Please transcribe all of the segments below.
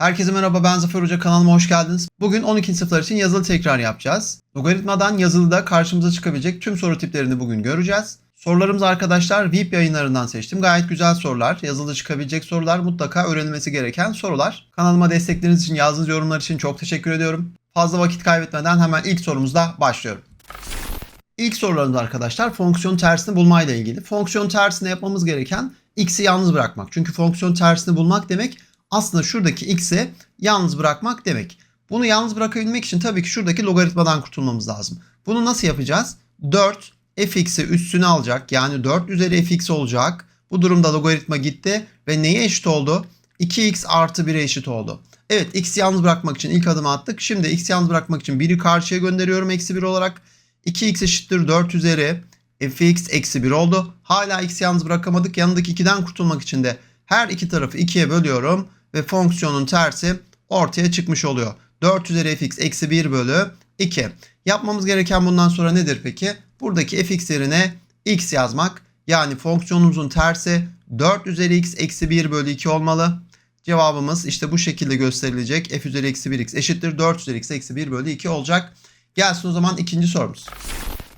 Herkese merhaba ben Zafer Hoca kanalıma hoş geldiniz. Bugün 12. sınıflar için yazılı tekrar yapacağız. Logaritmadan yazılıda karşımıza çıkabilecek tüm soru tiplerini bugün göreceğiz. Sorularımız arkadaşlar VIP yayınlarından seçtim. Gayet güzel sorular. Yazılı çıkabilecek sorular mutlaka öğrenilmesi gereken sorular. Kanalıma destekleriniz için yazdığınız yorumlar için çok teşekkür ediyorum. Fazla vakit kaybetmeden hemen ilk sorumuzla başlıyorum. İlk sorularımız arkadaşlar fonksiyon tersini bulmayla ilgili. Fonksiyon tersine yapmamız gereken x'i yalnız bırakmak. Çünkü fonksiyon tersini bulmak demek aslında şuradaki x'i yalnız bırakmak demek. Bunu yalnız bırakabilmek için tabii ki şuradaki logaritmadan kurtulmamız lazım. Bunu nasıl yapacağız? 4 fx'i üstüne alacak. Yani 4 üzeri fx olacak. Bu durumda logaritma gitti ve neye eşit oldu? 2x artı 1'e eşit oldu. Evet x'i yalnız bırakmak için ilk adımı attık. Şimdi x'i yalnız bırakmak için 1'i karşıya gönderiyorum eksi 1 olarak. 2x eşittir 4 üzeri fx eksi 1 oldu. Hala x'i yalnız bırakamadık. Yanındaki 2'den kurtulmak için de her iki tarafı 2'ye bölüyorum ve fonksiyonun tersi ortaya çıkmış oluyor. 4 üzeri fx eksi 1 bölü 2. Yapmamız gereken bundan sonra nedir peki? Buradaki fx yerine x yazmak. Yani fonksiyonumuzun tersi 4 üzeri x eksi 1 bölü 2 olmalı. Cevabımız işte bu şekilde gösterilecek. f üzeri eksi 1x eşittir 4 üzeri x eksi 1 bölü 2 olacak. Gelsin o zaman ikinci sorumuz.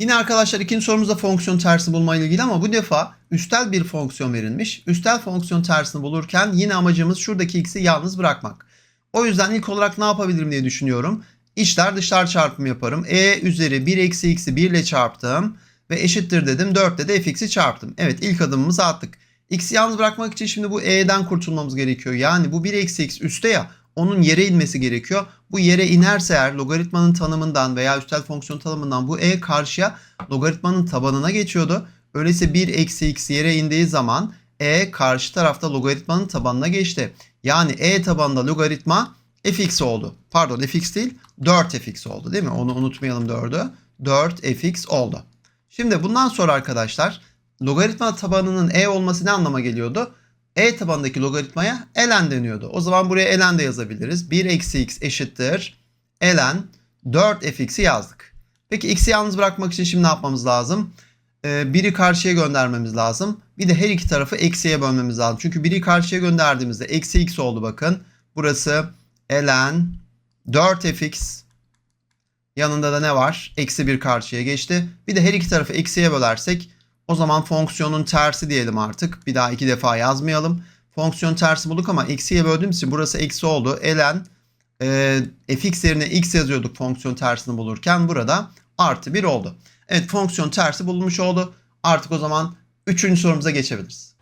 Yine arkadaşlar ikinci sorumuzda fonksiyon tersi bulma ile ilgili ama bu defa üstel bir fonksiyon verilmiş. Üstel fonksiyon tersini bulurken yine amacımız şuradaki x'i yalnız bırakmak. O yüzden ilk olarak ne yapabilirim diye düşünüyorum. İçler dışlar çarpımı yaparım. e üzeri 1 eksi x'i 1 ile çarptım ve eşittir dedim. 4 ile de fx'i çarptım. Evet ilk adımımızı attık. X'i yalnız bırakmak için şimdi bu e'den kurtulmamız gerekiyor. Yani bu 1 eksi x üstte ya onun yere inmesi gerekiyor. Bu yere inerse eğer logaritmanın tanımından veya üstel fonksiyon tanımından bu e karşıya logaritmanın tabanına geçiyordu. Öyleyse 1 eksi x yere indiği zaman e karşı tarafta logaritmanın tabanına geçti. Yani e tabanında logaritma fx oldu. Pardon fx değil 4fx oldu değil mi? Onu unutmayalım 4'ü. 4fx oldu. Şimdi bundan sonra arkadaşlar logaritma tabanının e olması ne anlama geliyordu? E tabanındaki logaritmaya ln deniyordu. O zaman buraya ln de yazabiliriz. 1 eksi x eşittir ln 4fx'i yazdık. Peki x'i yalnız bırakmak için şimdi ne yapmamız lazım? Ee, biri karşıya göndermemiz lazım. Bir de her iki tarafı eksiye bölmemiz lazım. Çünkü biri karşıya gönderdiğimizde eksi x oldu bakın. Burası ln 4fx yanında da ne var? Eksi 1 karşıya geçti. Bir de her iki tarafı eksiye bölersek o zaman fonksiyonun tersi diyelim artık. Bir daha iki defa yazmayalım. Fonksiyon tersi bulduk ama eksiye böldüğümüz için burası eksi oldu. ln e, fx yerine x yazıyorduk fonksiyon tersini bulurken. Burada artı 1 oldu. Evet fonksiyon tersi bulunmuş oldu. Artık o zaman üçüncü sorumuza geçebiliriz.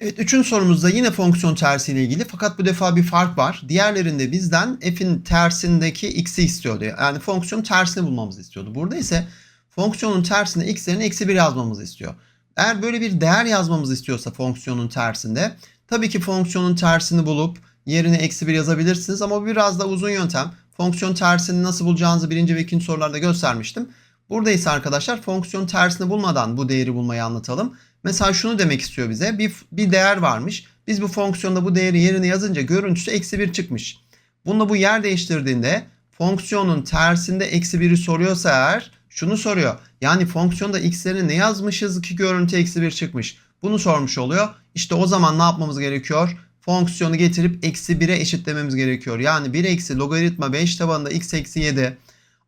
Evet üçüncü sorumuzda yine fonksiyon tersiyle ilgili fakat bu defa bir fark var. Diğerlerinde bizden f'in tersindeki x'i istiyordu. Yani fonksiyon tersini bulmamızı istiyordu. Burada ise fonksiyonun tersine x yerine eksi 1 yazmamızı istiyor. Eğer böyle bir değer yazmamızı istiyorsa fonksiyonun tersinde tabii ki fonksiyonun tersini bulup yerine eksi 1 yazabilirsiniz ama biraz da uzun yöntem. Fonksiyon tersini nasıl bulacağınızı birinci ve ikinci sorularda göstermiştim. Burada ise arkadaşlar fonksiyon tersini bulmadan bu değeri bulmayı anlatalım. Mesela şunu demek istiyor bize. Bir, bir değer varmış. Biz bu fonksiyonda bu değeri yerine yazınca görüntüsü eksi 1 çıkmış. Bununla bu yer değiştirdiğinde fonksiyonun tersinde eksi 1'i soruyorsa eğer şunu soruyor. Yani fonksiyonda x'lerine ne yazmışız ki görüntü eksi 1 çıkmış. Bunu sormuş oluyor. İşte o zaman ne yapmamız gerekiyor? Fonksiyonu getirip eksi 1'e eşitlememiz gerekiyor. Yani 1 eksi logaritma 5 tabanında x eksi 7.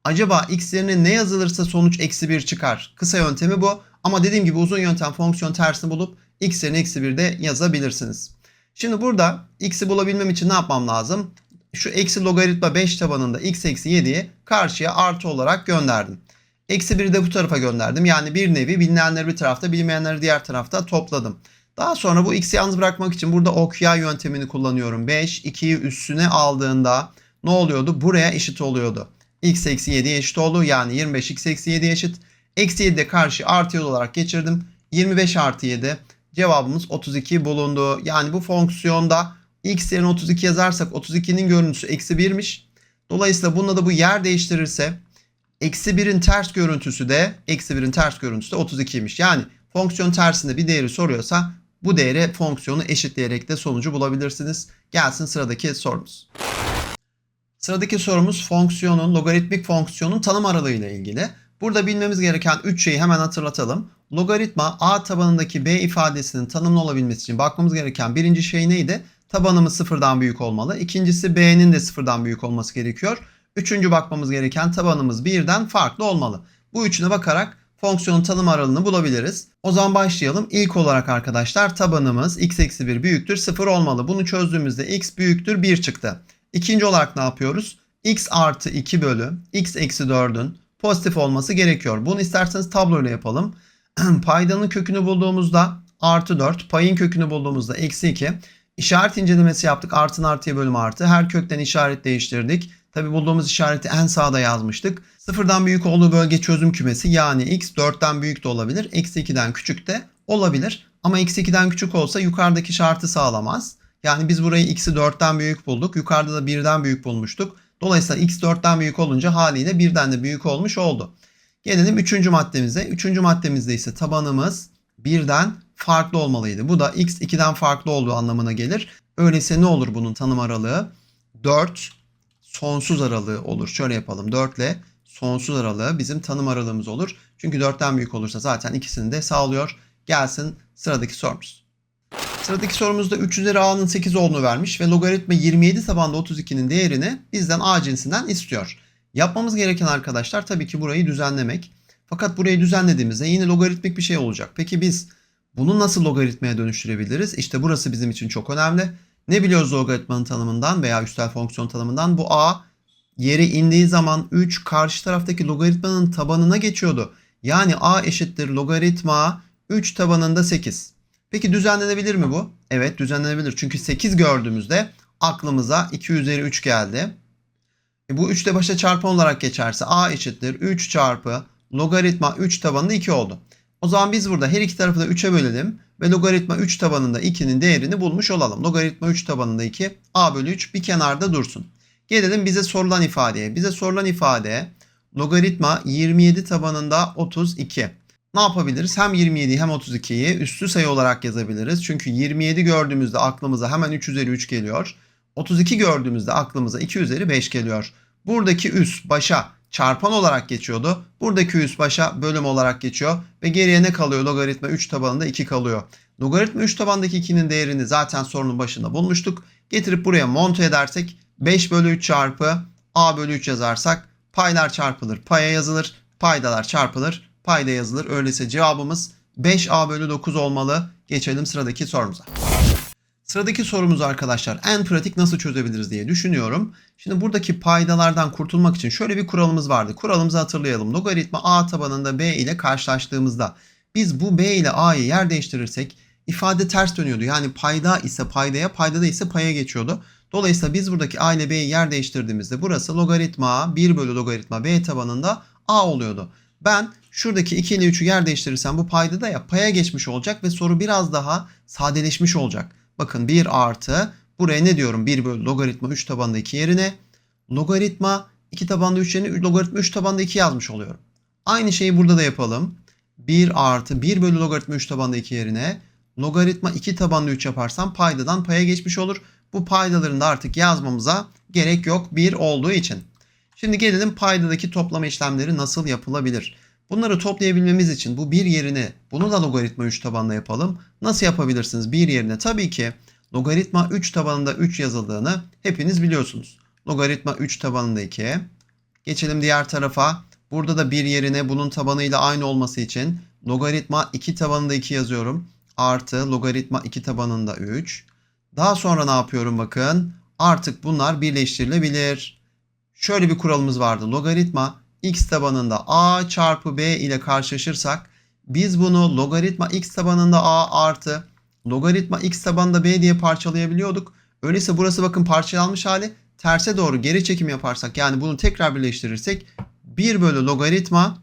Acaba x yerine ne yazılırsa sonuç eksi 1 çıkar. Kısa yöntemi bu. Ama dediğim gibi uzun yöntem fonksiyon tersini bulup x yerine eksi 1 de yazabilirsiniz. Şimdi burada x'i bulabilmem için ne yapmam lazım? Şu eksi logaritma 5 tabanında x eksi 7'yi karşıya artı olarak gönderdim. Eksi 1'i de bu tarafa gönderdim. Yani bir nevi bilinenleri bir tarafta bilinmeyenleri diğer tarafta topladım. Daha sonra bu x'i yalnız bırakmak için burada okya yöntemini kullanıyorum. 5, 2'yi üstüne aldığında ne oluyordu? Buraya eşit oluyordu. x eksi 7'ye eşit oldu. Yani 25 x eksi 7'ye eşit. Eksi 7 de karşı artı 7 olarak geçirdim. 25 artı 7 cevabımız 32 bulundu. Yani bu fonksiyonda x yerine 32 yazarsak 32'nin görüntüsü eksi 1'miş. Dolayısıyla bununla da bu yer değiştirirse eksi 1'in ters görüntüsü de eksi 1'in ters görüntüsü de 32'ymiş. Yani fonksiyon tersinde bir değeri soruyorsa bu değeri fonksiyonu eşitleyerek de sonucu bulabilirsiniz. Gelsin sıradaki sorumuz. Sıradaki sorumuz fonksiyonun, logaritmik fonksiyonun tanım aralığıyla ilgili. Burada bilmemiz gereken 3 şeyi hemen hatırlatalım. Logaritma a tabanındaki b ifadesinin tanımlı olabilmesi için bakmamız gereken birinci şey neydi? tabanımız sıfırdan büyük olmalı. İkincisi b'nin de sıfırdan büyük olması gerekiyor. Üçüncü bakmamız gereken tabanımız birden farklı olmalı. Bu üçüne bakarak fonksiyonun tanım aralığını bulabiliriz. O zaman başlayalım. İlk olarak arkadaşlar tabanımız x eksi 1 büyüktür 0 olmalı. Bunu çözdüğümüzde x büyüktür 1 çıktı. İkinci olarak ne yapıyoruz? x artı 2 bölü x eksi 4'ün pozitif olması gerekiyor. Bunu isterseniz tabloyla yapalım. Paydanın kökünü bulduğumuzda artı 4, payın kökünü bulduğumuzda eksi 2. İşaret incelemesi yaptık. Artın artıya bölüm artı. Her kökten işaret değiştirdik. Tabi bulduğumuz işareti en sağda yazmıştık. Sıfırdan büyük olduğu bölge çözüm kümesi yani x 4'ten büyük de olabilir. Eksi 2'den küçük de olabilir. Ama eksi 2'den küçük olsa yukarıdaki şartı sağlamaz. Yani biz burayı x'i 4'ten büyük bulduk. Yukarıda da 1'den büyük bulmuştuk. Dolayısıyla x 4'ten büyük olunca haliyle 1'den de büyük olmuş oldu. Gelelim 3. maddemize. 3. maddemizde ise tabanımız 1'den farklı olmalıydı. Bu da x 2'den farklı olduğu anlamına gelir. Öyleyse ne olur bunun tanım aralığı? 4 sonsuz aralığı olur. Şöyle yapalım. 4 ile sonsuz aralığı bizim tanım aralığımız olur. Çünkü 4'ten büyük olursa zaten ikisini de sağlıyor. Gelsin sıradaki sorumuz. Sıradaki sorumuzda 3 üzeri a'nın 8 olduğunu vermiş ve logaritma 27 tabanda 32'nin değerini bizden a cinsinden istiyor. Yapmamız gereken arkadaşlar tabii ki burayı düzenlemek. Fakat burayı düzenlediğimizde yine logaritmik bir şey olacak. Peki biz bunu nasıl logaritmaya dönüştürebiliriz? İşte burası bizim için çok önemli. Ne biliyoruz logaritmanın tanımından veya üstel fonksiyon tanımından? Bu a yere indiği zaman 3 karşı taraftaki logaritmanın tabanına geçiyordu. Yani a eşittir logaritma 3 tabanında 8. Peki düzenlenebilir mi bu? Evet düzenlenebilir. Çünkü 8 gördüğümüzde aklımıza 2 üzeri 3 geldi. E bu 3 de başa çarpan olarak geçerse a eşittir 3 çarpı logaritma 3 tabanında 2 oldu. O zaman biz burada her iki tarafı da 3'e bölelim ve logaritma 3 tabanında 2'nin değerini bulmuş olalım. Logaritma 3 tabanında 2 a bölü 3 bir kenarda dursun. Gelelim bize sorulan ifadeye. Bize sorulan ifade logaritma 27 tabanında 32. Ne yapabiliriz? Hem 27'yi hem 32'yi üstü sayı olarak yazabiliriz. Çünkü 27 gördüğümüzde aklımıza hemen 3 üzeri 3 geliyor. 32 gördüğümüzde aklımıza 2 üzeri 5 geliyor. Buradaki üst başa çarpan olarak geçiyordu. Buradaki üst bölüm olarak geçiyor. Ve geriye ne kalıyor? Logaritma 3 tabanında 2 kalıyor. Logaritma 3 tabandaki 2'nin değerini zaten sorunun başında bulmuştuk. Getirip buraya monte edersek 5 bölü 3 çarpı a bölü 3 yazarsak paylar çarpılır paya yazılır. Paydalar çarpılır payda yazılır. Öyleyse cevabımız 5a bölü 9 olmalı. Geçelim sıradaki sorumuza. Sıradaki sorumuz arkadaşlar en pratik nasıl çözebiliriz diye düşünüyorum. Şimdi buradaki paydalardan kurtulmak için şöyle bir kuralımız vardı. Kuralımızı hatırlayalım. Logaritma a tabanında b ile karşılaştığımızda biz bu b ile a'yı yer değiştirirsek ifade ters dönüyordu. Yani payda ise paydaya, paydada ise paya geçiyordu. Dolayısıyla biz buradaki a ile b'yi yer değiştirdiğimizde burası logaritma 1 bölü logaritma b tabanında a oluyordu. Ben şuradaki 2 ile 3'ü yer değiştirirsem bu payda da ya paya geçmiş olacak ve soru biraz daha sadeleşmiş olacak. Bakın 1 artı buraya ne diyorum 1 bölü logaritma 3 tabanda 2 yerine logaritma 2 tabanda 3 yerine logaritma 3 tabanda 2 yazmış oluyorum. Aynı şeyi burada da yapalım. 1 artı 1 bölü logaritma 3 tabanda 2 yerine logaritma 2 tabanda 3 yaparsam paydadan paya geçmiş olur. Bu paydaların da artık yazmamıza gerek yok 1 olduğu için. Şimdi gelelim paydadaki toplama işlemleri nasıl yapılabilir? Bunları toplayabilmemiz için bu bir yerine bunu da logaritma 3 tabanında yapalım. Nasıl yapabilirsiniz? Bir yerine tabii ki logaritma 3 tabanında 3 yazıldığını hepiniz biliyorsunuz. Logaritma 3 tabanında 2. Geçelim diğer tarafa. Burada da bir yerine bunun tabanıyla aynı olması için logaritma 2 tabanında 2 yazıyorum. Artı logaritma 2 tabanında 3. Daha sonra ne yapıyorum bakın. Artık bunlar birleştirilebilir. Şöyle bir kuralımız vardı. Logaritma x tabanında a çarpı b ile karşılaşırsak biz bunu logaritma x tabanında a artı logaritma x tabanında b diye parçalayabiliyorduk. Öyleyse burası bakın parçalanmış hali terse doğru geri çekim yaparsak yani bunu tekrar birleştirirsek 1 bölü logaritma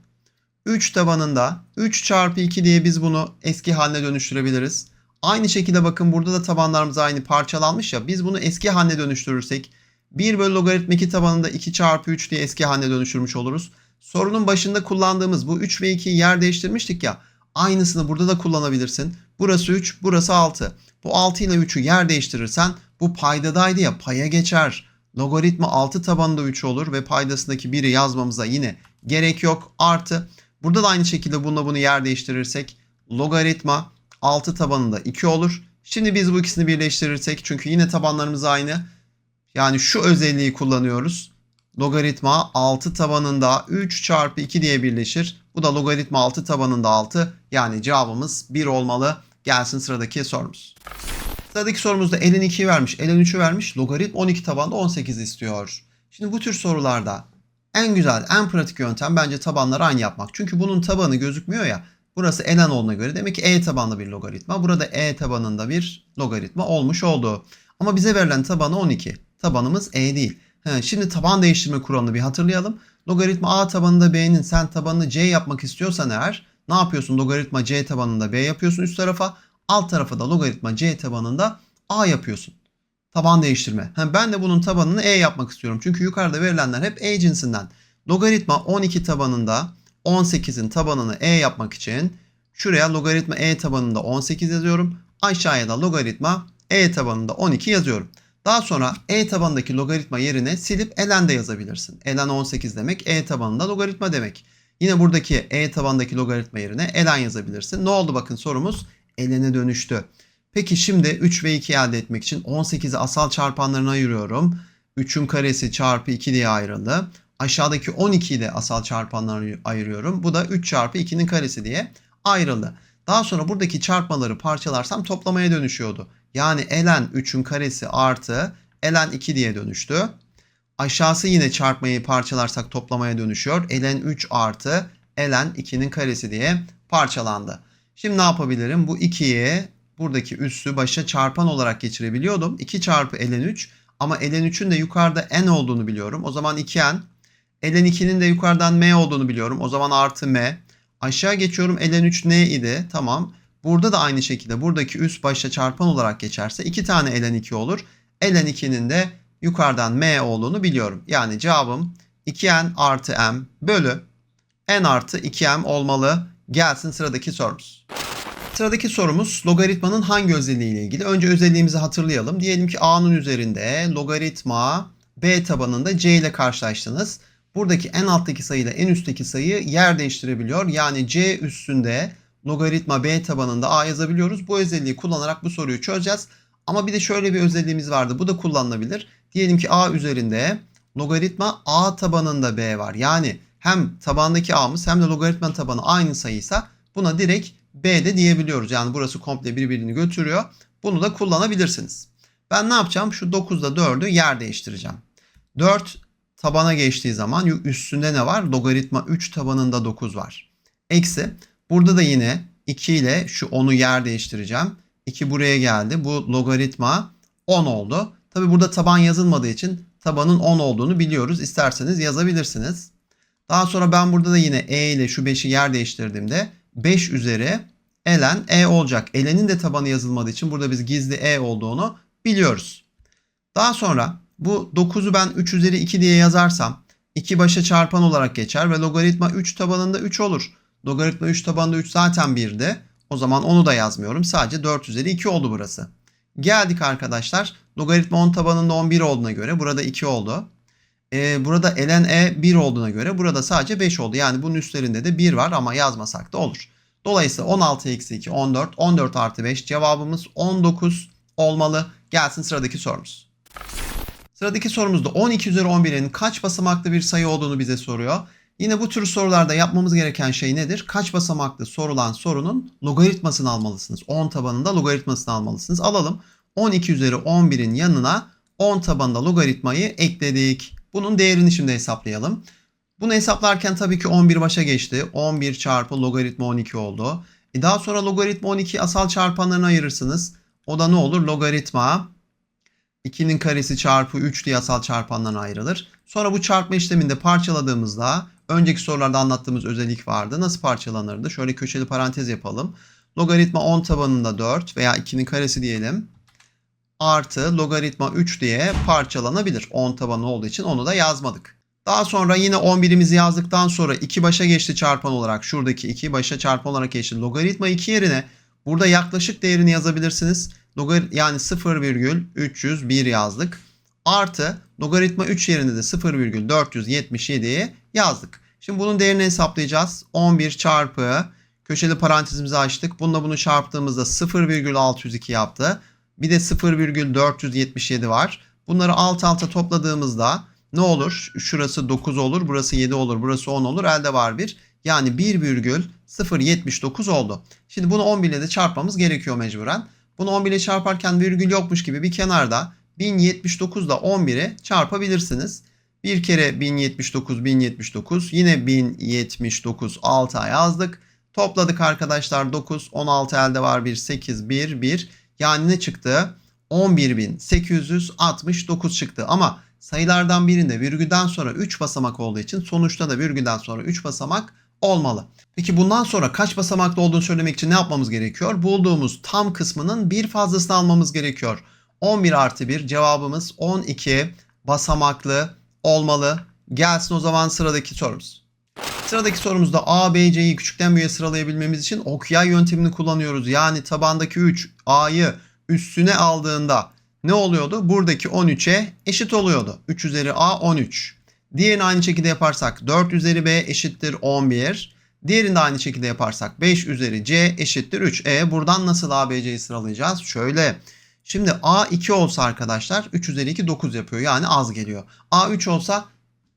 3 tabanında 3 çarpı 2 diye biz bunu eski haline dönüştürebiliriz. Aynı şekilde bakın burada da tabanlarımız aynı parçalanmış ya biz bunu eski haline dönüştürürsek 1 bölü logaritma 2 tabanında 2 çarpı 3 diye eski haline dönüştürmüş oluruz. Sorunun başında kullandığımız bu 3 ve 2'yi yer değiştirmiştik ya. Aynısını burada da kullanabilirsin. Burası 3, burası 6. Bu 6 ile 3'ü yer değiştirirsen bu paydadaydı ya paya geçer. Logaritma 6 tabanında 3 olur ve paydasındaki 1'i yazmamıza yine gerek yok. Artı burada da aynı şekilde bununla bunu yer değiştirirsek logaritma 6 tabanında 2 olur. Şimdi biz bu ikisini birleştirirsek çünkü yine tabanlarımız aynı. Yani şu özelliği kullanıyoruz. Logaritma 6 tabanında 3 çarpı 2 diye birleşir. Bu da logaritma 6 tabanında 6. Yani cevabımız 1 olmalı. Gelsin sıradaki sorumuz. Sıradaki sorumuzda elin 2'yi vermiş, elin 3'ü vermiş. Logaritma 12 tabanda 18 istiyor. Şimdi bu tür sorularda en güzel, en pratik yöntem bence tabanları aynı yapmak. Çünkü bunun tabanı gözükmüyor ya. Burası ln olduğuna göre demek ki e tabanlı bir logaritma. Burada e tabanında bir logaritma olmuş oldu. Ama bize verilen tabanı 12. Tabanımız e değil. He, şimdi taban değiştirme kuralını bir hatırlayalım. Logaritma a tabanında b'nin sen tabanını c yapmak istiyorsan eğer ne yapıyorsun? Logaritma c tabanında b yapıyorsun üst tarafa. Alt tarafa da logaritma c tabanında a yapıyorsun. Taban değiştirme. He, ben de bunun tabanını e yapmak istiyorum. Çünkü yukarıda verilenler hep e cinsinden. Logaritma 12 tabanında 18'in tabanını e yapmak için şuraya logaritma e tabanında 18 yazıyorum. Aşağıya da logaritma e tabanında 12 yazıyorum. Daha sonra e tabanındaki logaritma yerine silip ln de yazabilirsin. ln 18 demek e tabanında logaritma demek. Yine buradaki e tabandaki logaritma yerine ln yazabilirsin. Ne oldu bakın sorumuz ln'e dönüştü. Peki şimdi 3 ve 2 elde etmek için 18'i asal çarpanlarına ayırıyorum. 3'ün karesi çarpı 2 diye ayrıldı. Aşağıdaki 12'yi de asal çarpanlarına ayırıyorum. Bu da 3 çarpı 2'nin karesi diye ayrıldı. Daha sonra buradaki çarpmaları parçalarsam toplamaya dönüşüyordu. Yani ln 3'ün karesi artı ln 2 diye dönüştü. Aşağısı yine çarpmayı parçalarsak toplamaya dönüşüyor. ln 3 artı ln 2'nin karesi diye parçalandı. Şimdi ne yapabilirim? Bu 2'yi buradaki üssü başa çarpan olarak geçirebiliyordum. 2 çarpı ln 3 ama ln 3'ün de yukarıda n olduğunu biliyorum. O zaman 2n. ln 2'nin de yukarıdan m olduğunu biliyorum. O zaman artı m. Aşağı geçiyorum ln 3 n idi. Tamam. Burada da aynı şekilde buradaki üst başa çarpan olarak geçerse 2 tane ln 2 olur. ln 2'nin de yukarıdan m olduğunu biliyorum. Yani cevabım 2n artı m bölü n artı 2m olmalı. Gelsin sıradaki sorumuz. Sıradaki sorumuz logaritmanın hangi özelliği ile ilgili? Önce özelliğimizi hatırlayalım. Diyelim ki a'nın üzerinde logaritma b tabanında c ile karşılaştınız. Buradaki en alttaki sayı ile en üstteki sayı yer değiştirebiliyor. Yani c üstünde logaritma b tabanında a yazabiliyoruz. Bu özelliği kullanarak bu soruyu çözeceğiz. Ama bir de şöyle bir özelliğimiz vardı. Bu da kullanılabilir. Diyelim ki a üzerinde logaritma a tabanında b var. Yani hem tabandaki a'mız hem de logaritma tabanı aynı sayıysa buna direkt b de diyebiliyoruz. Yani burası komple birbirini götürüyor. Bunu da kullanabilirsiniz. Ben ne yapacağım? Şu 9'da 4'ü yer değiştireceğim. 4 tabana geçtiği zaman üstünde ne var? Logaritma 3 tabanında 9 var. Eksi. Burada da yine 2 ile şu 10'u yer değiştireceğim. 2 buraya geldi. Bu logaritma 10 oldu. Tabi burada taban yazılmadığı için tabanın 10 olduğunu biliyoruz. İsterseniz yazabilirsiniz. Daha sonra ben burada da yine e ile şu 5'i yer değiştirdiğimde 5 üzeri ln e olacak. ln'in de tabanı yazılmadığı için burada biz gizli e olduğunu biliyoruz. Daha sonra bu 9'u ben 3 üzeri 2 diye yazarsam 2 başa çarpan olarak geçer ve logaritma 3 tabanında 3 olur. Logaritma 3 tabanında 3 zaten 1'di. O zaman onu da yazmıyorum. Sadece 4 üzeri 2 oldu burası. Geldik arkadaşlar. Logaritma 10 tabanında 11 olduğuna göre burada 2 oldu. Ee, burada ln e 1 olduğuna göre burada sadece 5 oldu. Yani bunun üstlerinde de 1 var ama yazmasak da olur. Dolayısıyla 16 eksi 2 14. 14 artı 5 cevabımız 19 olmalı. Gelsin sıradaki sorumuz. Sıradaki sorumuzda 12 üzeri 11'in kaç basamaklı bir sayı olduğunu bize soruyor. Yine bu tür sorularda yapmamız gereken şey nedir? Kaç basamaklı sorulan sorunun logaritmasını almalısınız. 10 tabanında logaritmasını almalısınız. Alalım. 12 üzeri 11'in yanına 10 tabanında logaritmayı ekledik. Bunun değerini şimdi hesaplayalım. Bunu hesaplarken tabii ki 11 başa geçti. 11 çarpı logaritma 12 oldu. E daha sonra logaritma 12 asal çarpanlarına ayırırsınız. O da ne olur? Logaritma 2'nin karesi çarpı 3 diye asal çarpanlarına ayrılır. Sonra bu çarpma işleminde parçaladığımızda önceki sorularda anlattığımız özellik vardı. Nasıl parçalanırdı? Şöyle köşeli parantez yapalım. Logaritma 10 tabanında 4 veya 2'nin karesi diyelim. Artı logaritma 3 diye parçalanabilir. 10 tabanı olduğu için onu da yazmadık. Daha sonra yine 11'imizi yazdıktan sonra 2 başa geçti çarpan olarak. Şuradaki 2 başa çarpan olarak geçti. Logaritma 2 yerine burada yaklaşık değerini yazabilirsiniz. Logar yani 0,301 yazdık. Artı logaritma 3 yerine de 0,477'yi yazdık. Şimdi bunun değerini hesaplayacağız. 11 çarpı Köşeli parantezimizi açtık. Bununla bunu çarptığımızda 0,602 yaptı. Bir de 0,477 var. Bunları alt alta topladığımızda ne olur? Şurası 9 olur, burası 7 olur, burası 10 olur. Elde var 1. Yani 1,079 oldu. Şimdi bunu 11 ile de çarpmamız gerekiyor mecburen. Bunu 11 ile çarparken virgül yokmuş gibi bir kenarda 1079 ile 11'i çarpabilirsiniz. Bir kere 1079, 1079, yine 1079 6'a yazdık. Topladık arkadaşlar 9, 16 elde var 1, 8, 1, 1. Yani ne çıktı? 11.869 çıktı. Ama sayılardan birinde virgülden sonra 3 basamak olduğu için sonuçta da virgülden sonra 3 basamak olmalı. Peki bundan sonra kaç basamaklı olduğunu söylemek için ne yapmamız gerekiyor? Bulduğumuz tam kısmının bir fazlasını almamız gerekiyor. 11 artı 1 cevabımız 12 basamaklı olmalı. Gelsin o zaman sıradaki sorumuz. Sıradaki sorumuzda A, B, C'yi küçükten büyüğe sıralayabilmemiz için okyay yöntemini kullanıyoruz. Yani tabandaki 3 A'yı üstüne aldığında ne oluyordu? Buradaki 13'e eşit oluyordu. 3 üzeri A 13. Diğerini aynı şekilde yaparsak 4 üzeri B eşittir 11. Diğerini de aynı şekilde yaparsak 5 üzeri C eşittir 3. E buradan nasıl A, B, C'yi sıralayacağız? Şöyle. Şimdi A 2 olsa arkadaşlar 3 üzeri 2 9 yapıyor. Yani az geliyor. A 3 olsa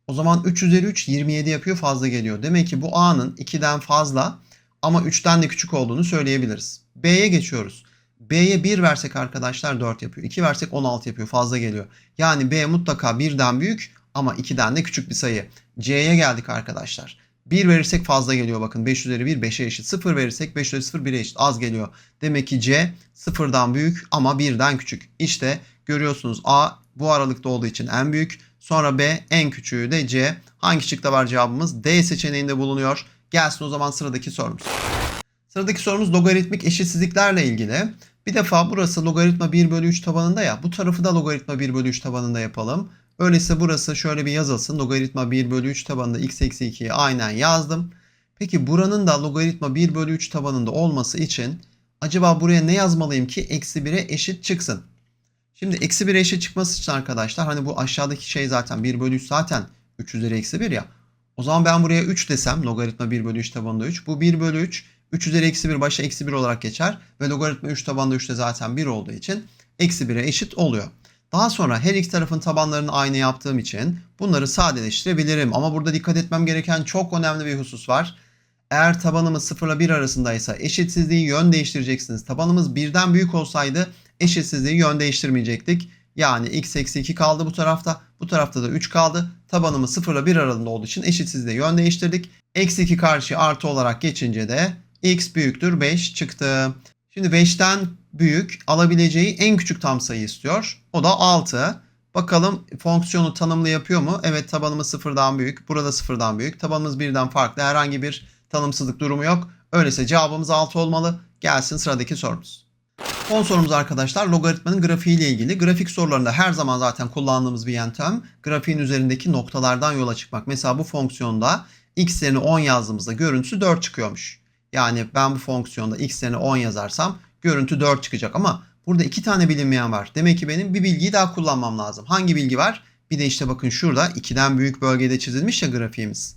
o zaman 3 üzeri 3 27 yapıyor fazla geliyor. Demek ki bu A'nın 2'den fazla ama 3'ten de küçük olduğunu söyleyebiliriz. B'ye geçiyoruz. B'ye 1 versek arkadaşlar 4 yapıyor. 2 versek 16 yapıyor. Fazla geliyor. Yani B mutlaka 1'den büyük ama 2'den de küçük bir sayı. C'ye geldik arkadaşlar. 1 verirsek fazla geliyor bakın. 5 üzeri 1 5'e eşit. 0 verirsek 5 üzeri 0 1'e eşit. Az geliyor. Demek ki C 0'dan büyük ama 1'den küçük. İşte görüyorsunuz A bu aralıkta olduğu için en büyük. Sonra B en küçüğü de C. Hangi şıkta var cevabımız? D seçeneğinde bulunuyor. Gelsin o zaman sıradaki sorumuz. Sıradaki sorumuz logaritmik eşitsizliklerle ilgili. Bir defa burası logaritma 1 bölü 3 tabanında ya. Bu tarafı da logaritma 1 bölü 3 tabanında yapalım. Öyleyse burası şöyle bir yazılsın. Logaritma 1 bölü 3 tabanında x eksi 2'yi aynen yazdım. Peki buranın da logaritma 1 bölü 3 tabanında olması için acaba buraya ne yazmalıyım ki eksi 1'e eşit çıksın? Şimdi eksi 1'e eşit çıkması için arkadaşlar hani bu aşağıdaki şey zaten 1 bölü 3 zaten 3 üzeri eksi 1 ya. O zaman ben buraya 3 desem logaritma 1 bölü 3 tabanında 3. Bu 1 bölü 3 3 üzeri eksi 1 başa eksi 1 olarak geçer. Ve logaritma 3 tabanında 3 de zaten 1 olduğu için eksi 1'e eşit oluyor. Daha sonra her iki tarafın tabanlarını aynı yaptığım için bunları sadeleştirebilirim. Ama burada dikkat etmem gereken çok önemli bir husus var. Eğer tabanımız 0 ile 1 arasındaysa eşitsizliği yön değiştireceksiniz. Tabanımız birden büyük olsaydı eşitsizliği yön değiştirmeyecektik. Yani x eksi 2 kaldı bu tarafta. Bu tarafta da 3 kaldı. Tabanımız 0 ile 1 aralığında olduğu için eşitsizliği yön değiştirdik. Eksi 2 karşı artı olarak geçince de x büyüktür 5 çıktı. Şimdi 5'ten büyük alabileceği en küçük tam sayı istiyor. O da 6. Bakalım fonksiyonu tanımlı yapıyor mu? Evet tabanımız sıfırdan büyük. Burada sıfırdan büyük. Tabanımız birden farklı. Herhangi bir tanımsızlık durumu yok. Öyleyse cevabımız 6 olmalı. Gelsin sıradaki sorumuz. Son sorumuz arkadaşlar logaritmanın grafiği ile ilgili. Grafik sorularında her zaman zaten kullandığımız bir yöntem grafiğin üzerindeki noktalardan yola çıkmak. Mesela bu fonksiyonda x yerine 10 yazdığımızda görüntüsü 4 çıkıyormuş. Yani ben bu fonksiyonda x yerine 10 yazarsam görüntü 4 çıkacak ama burada iki tane bilinmeyen var. Demek ki benim bir bilgiyi daha kullanmam lazım. Hangi bilgi var? Bir de işte bakın şurada 2'den büyük bölgede çizilmiş ya grafiğimiz.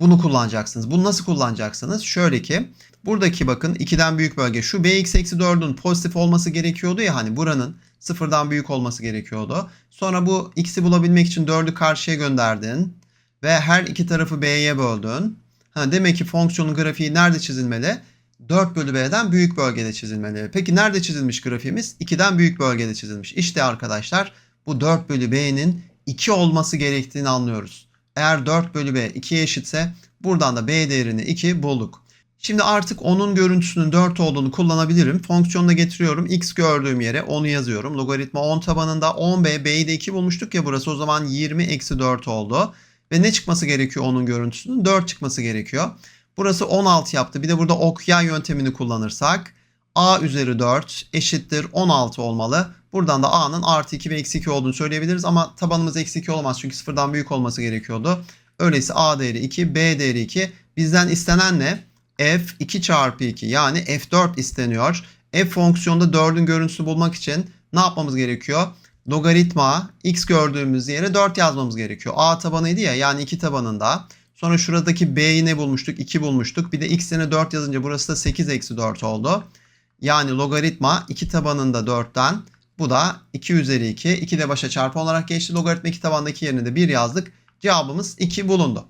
Bunu kullanacaksınız. Bunu nasıl kullanacaksınız? Şöyle ki buradaki bakın 2'den büyük bölge şu bx eksi 4'ün pozitif olması gerekiyordu ya hani buranın sıfırdan büyük olması gerekiyordu. Sonra bu x'i bulabilmek için 4'ü karşıya gönderdin ve her iki tarafı b'ye böldün. Ha, demek ki fonksiyonun grafiği nerede çizilmeli? 4 bölü b'den büyük bölgede çizilmeli. Peki nerede çizilmiş grafiğimiz? 2'den büyük bölgede çizilmiş. İşte arkadaşlar bu 4 bölü b'nin 2 olması gerektiğini anlıyoruz. Eğer 4 bölü b 2'ye eşitse buradan da b değerini 2 bulduk. Şimdi artık onun görüntüsünün 4 olduğunu kullanabilirim. Fonksiyonuna getiriyorum. x gördüğüm yere 10'u yazıyorum. Logaritma 10 tabanında 10b, b'yi de 2 bulmuştuk ya burası. O zaman 20 eksi 4 oldu. Ve ne çıkması gerekiyor onun görüntüsünün? 4 çıkması gerekiyor. Burası 16 yaptı. Bir de burada ok yay yöntemini kullanırsak a üzeri 4 eşittir 16 olmalı. Buradan da a'nın artı 2 ve eksi 2 olduğunu söyleyebiliriz. Ama tabanımız eksi 2 olmaz çünkü sıfırdan büyük olması gerekiyordu. Öyleyse a değeri 2, b değeri 2. Bizden istenen ne? f 2 çarpı 2 yani f4 isteniyor. f fonksiyonda 4'ün görüntüsünü bulmak için ne yapmamız gerekiyor? Logaritma x gördüğümüz yere 4 yazmamız gerekiyor. a tabanıydı ya yani 2 tabanında. Sonra şuradaki b'yi ne bulmuştuk? 2 bulmuştuk. Bir de x'ine 4 yazınca burası da 8 eksi 4 oldu. Yani logaritma 2 tabanında 4'ten bu da 2 üzeri 2. 2 de başa çarpı olarak geçti. Logaritma 2 tabandaki yerine de 1 yazdık. Cevabımız 2 bulundu.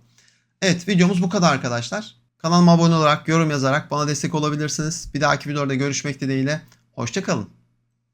Evet videomuz bu kadar arkadaşlar. Kanalıma abone olarak, yorum yazarak bana destek olabilirsiniz. Bir dahaki videoda görüşmek dileğiyle. Hoşçakalın.